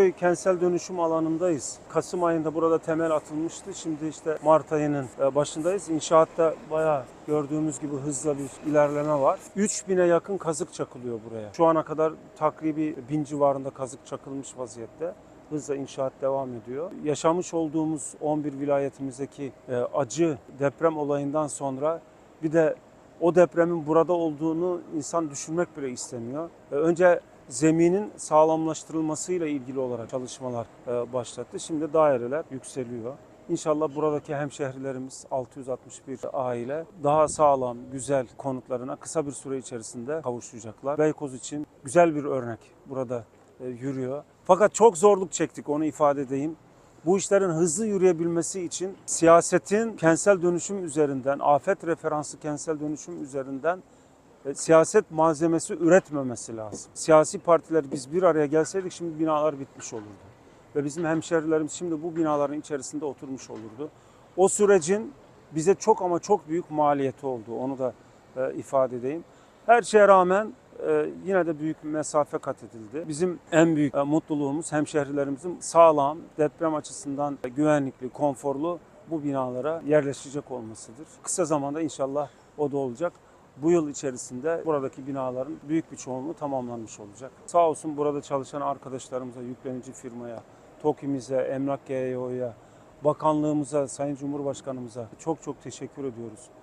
Kentsel dönüşüm alanındayız. Kasım ayında burada temel atılmıştı. Şimdi işte Mart ayının e, başındayız. İnşaatta bayağı gördüğümüz gibi hızla bir ilerleme var. 3000'e yakın kazık çakılıyor buraya. Şu ana kadar takribi 1000 civarında kazık çakılmış vaziyette. Hızla inşaat devam ediyor. Yaşamış olduğumuz 11 vilayetimizdeki e, acı deprem olayından sonra bir de o depremin burada olduğunu insan düşünmek bile istemiyor. E, Önce zeminin sağlamlaştırılmasıyla ilgili olarak çalışmalar e, başlattı. Şimdi daireler yükseliyor. İnşallah buradaki hemşehrilerimiz 661 aile daha sağlam, güzel konutlarına kısa bir süre içerisinde kavuşacaklar. Beykoz için güzel bir örnek burada e, yürüyor. Fakat çok zorluk çektik onu ifade edeyim. Bu işlerin hızlı yürüyebilmesi için siyasetin kentsel dönüşüm üzerinden, afet referanslı kentsel dönüşüm üzerinden e, siyaset malzemesi üretmemesi lazım. Siyasi partiler biz bir araya gelseydik şimdi binalar bitmiş olurdu. Ve bizim hemşerilerimiz şimdi bu binaların içerisinde oturmuş olurdu. O sürecin bize çok ama çok büyük maliyeti oldu. Onu da e, ifade edeyim. Her şeye rağmen yine de büyük mesafe kat edildi. Bizim en büyük e, mutluluğumuz hemşehrilerimizin sağlam, deprem açısından güvenlikli, konforlu bu binalara yerleşecek olmasıdır. Kısa zamanda inşallah o da olacak. Bu yıl içerisinde buradaki binaların büyük bir çoğunluğu tamamlanmış olacak. Sağ olsun burada çalışan arkadaşlarımıza, yüklenici firmaya, TOKİ'mize, Emlak GEO'ya, bakanlığımıza, Sayın Cumhurbaşkanımıza çok çok teşekkür ediyoruz.